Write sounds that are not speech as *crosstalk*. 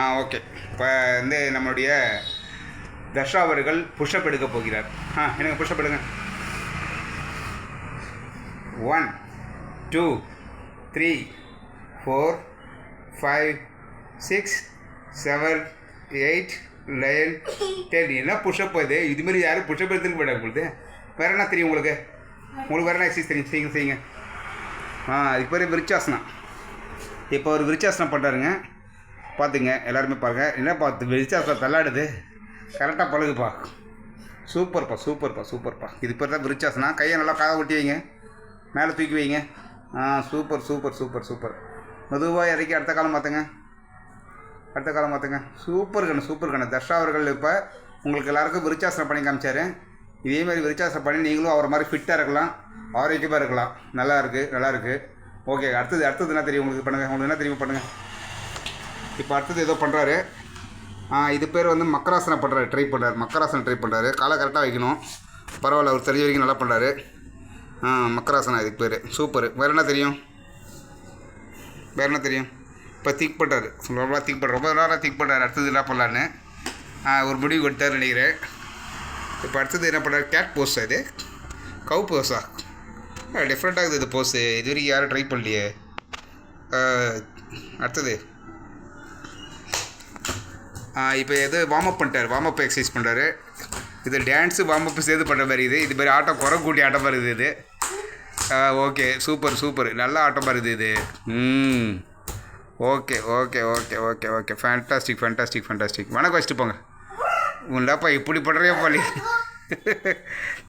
ஆ okay. இப்போ வந்து நம்மளுடைய தர்ஷா அவர்கள் புஷ்அப் எடுக்க போகிறார். ஆ எனக்கு புஷ்அப் எடுங்க? One two three four five six seven eight nine ten என்ன புஷ்அப் இது? இதுமாரி யாரும் புஷ்அப் எடுத்துக்க போயிட்டாங்க உங்களுக்கு வேறு என்ன தெரியும் உங்களுக்கு? உங்களுக்கு வேறு என்ன எக்ஸசைஸ் தெரியும்? செய்யுங்க செய்யுங்க. ஆ அதுக்கு பேர் விருச்சாசனம் இப்போ ஒரு விருச்சாசனம் பண்ணுறாருங்க பார்த்துங்க எல்லாருமே பாருங்கள் என்ன பார்த்து விருச்சாசனம் தள்ளாடுது? கரெக்டாக பழகுப்பா. சூப்பர்ப்பா சூப்பர்ப்பா சூப்பர்ப்பா. இது பேர் தான் விரிச்சாசனா கையை நல்லா காதை ஒட்டி வைங்க. மேலே தூக்கி வைங்க. ஆ சூப்பர் சூப்பர் சூப்பர் சூப்பர். மெதுவாக இறக்கி அடுத்த காலம் பார்த்துங்க அடுத்த காலம் பார்த்துங்க சூப்பர் கண்ணு சூப்பர் கண்ணு. தர்ஷா அவர்கள் இப்போ உங்களுக்கு எல்லாருக்கும் விருச்சாசனம் பண்ணி காமிச்சார். இதே மாதிரி விருச்சாசனம் பண்ணி நீங்களும் அவரை மாதிரி ஃபிட்டாக இருக்கலாம். ஆரோக்கியமாக இருக்கலாம். நல்லா இருக்குது நல்லா இருக்குது ஓகே அடுத்தது அடுத்தது என்ன தெரியும் உங்களுக்கு பண்ணுங்கள் உங்களுக்கு என்ன தெரியும் பண்ணுங்கள் இப்போ அடுத்தது ஏதோ பண்ணுறாரு இது பேர் வந்து மக்கராசனம் பண்ணுறாரு ட்ரை பண்ணுறாரு மக்கராசனம் ட்ரை பண்ணுறாரு காலை கரெக்டாக வைக்கணும். பரவாயில்ல அவர் தெரிஞ்ச வரைக்கும் நல்லா பண்ணுறாரு ஆ மக்கராசனம் இதுக்கு பேர். சூப்பர். வேறு என்ன தெரியும்? வேறு என்ன தெரியும்? இப்போ திக் பண்ணுறாரு ரொம்ப திக் பண்ணுற ரொம்ப நேரம் திக் பண்ணுறாரு அடுத்தது என்ன பண்ணலான்னு? ஒரு முடிவு கொடுத்தாரு நினைக்கிறேன். இப்போ அடுத்தது என்ன பண்ணுறாரு கேட் போஸ் இது. கவு போஸா டிஃப்ரெண்ட்டாக இருக்குது இது போஸு இது வரைக்கும் யாரும் ட்ரை பண்ணலையே. அடுத்தது. இப்போ எது வார்ம் அப் பண்ணிட்டார். வார்ம் அப் எக்ஸசைஸ் பண்ணுறாரு இது டான்ஸு வார்ம் அப் சேர்த்து பண்ணுற மாதிரி இது. இது மாதிரி ஆட்டம் குறை கூட்டி ஆட்டம் வருது இது. ஓகே சூப்பர் சூப்பர் நல்ல ஆட்டம் மாதிரி இது. ம். Okay okay okay okay okay fantastic fantastic fantastic வணக்கம் வச்சுட்டு போங்க. உங்களாப்பா இப்படி பண்ணுறியா பாலி? *laughs*